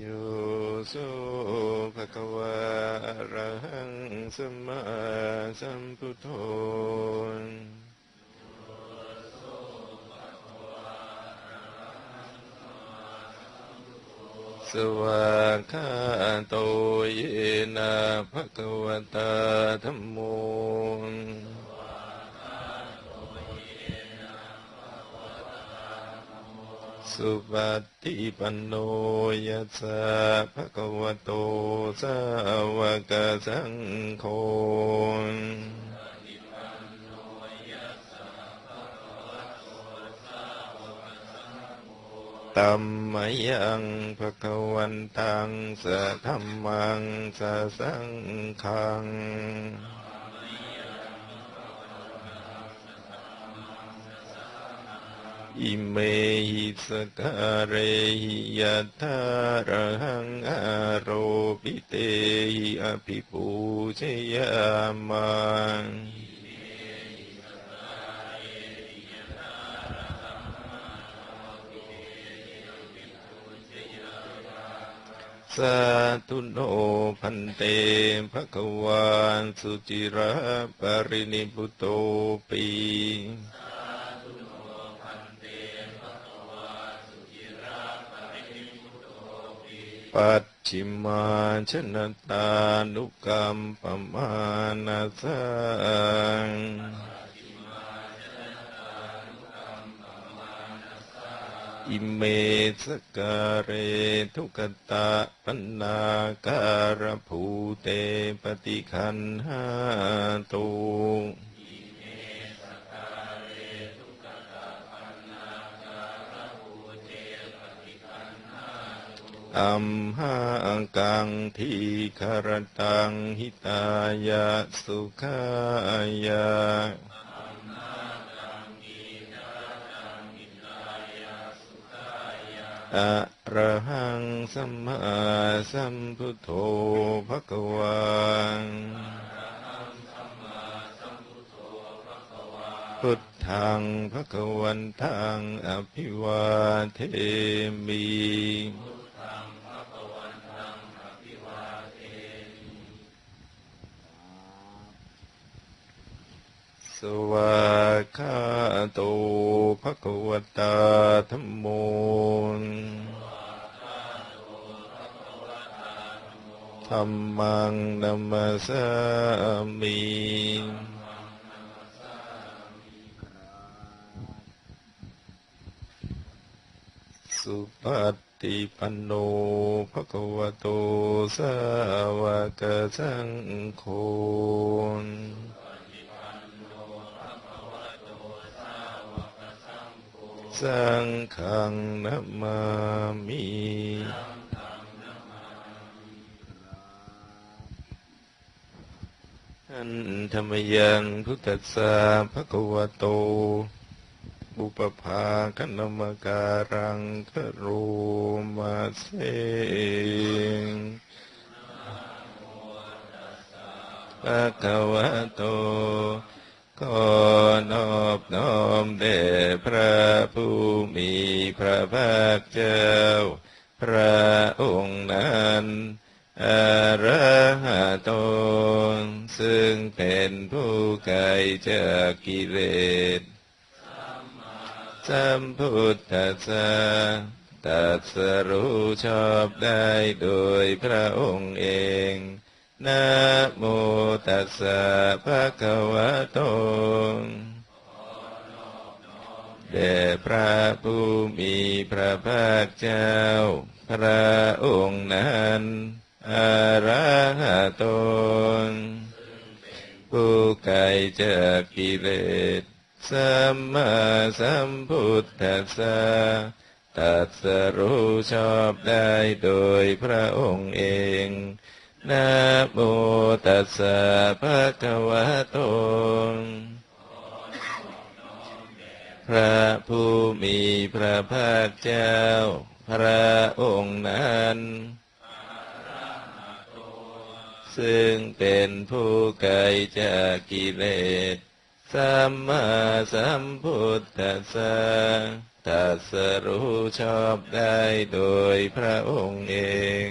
โยโสภะคะวะอะระหังสัมมาสัมพุทโธสวากขาโตเยนะภะคะวะตาธัมโม สุปฏิปันโนยัสสะภะคะวะโตสาวกสังโฆตัมมยังภะคะวันตังสะธัมมังสะสังฆัง อิเมหิสการเรหิยัตถารหังอาโรปิเตหิอภิปูชยามังสาธุโนพันเตภะคะวานสุจิระปรินิพุตโตปี ปัจฉิมาชนตานุกรรมปมานาสังอิเมสการเรทุกตะปันนาการภูเตปฏิคันหาตุ อัมหากังทีคารตังหิตายะสุขายะอะระหังสัมมาสัมพุทโธภะคะวันพุทธังภะคะวันตังอภิวาเทมิ สวากขาโตภะคะวตาธัมโมธัมมังนัมสสามิสุปฏิปันโนภะคะวะโตสาวกสังโฆ สังฆังนัมมามิอันธรรมยังพุทธัสสะภะคะวะโตบุปภาคณมการังคโรมาเสภะคะวะโตขอนอ อบน้อมแด่พระผู้มีพระภาคเจ้า พระองค์นั้นอระหะโตซึ่งเป็นผู้ไกลจากกิเลสสัมพุทธัสสะตรัสรู้ชอบได้โดยพระองค์เองนะโมตัสสะภะคะวะโต แด่พระผู้มีพระภาคเจ้า พระองค์นั้นอะระหะโตผู้ไกลจากกิเลสสัมมาสัมพุทธัสสะตรัสรู้ชอบได้โดยพระองค์เอง นะโมตัสสะภะคะวะโต พระผู้มีพระภาคเจ้า พระองค์นั้น ซึ่งเป็นผู้ไกลจากกิเลสสัมมาสัมพุทธัสสะตัสรู้ชอบได้โดยพระองค์เอง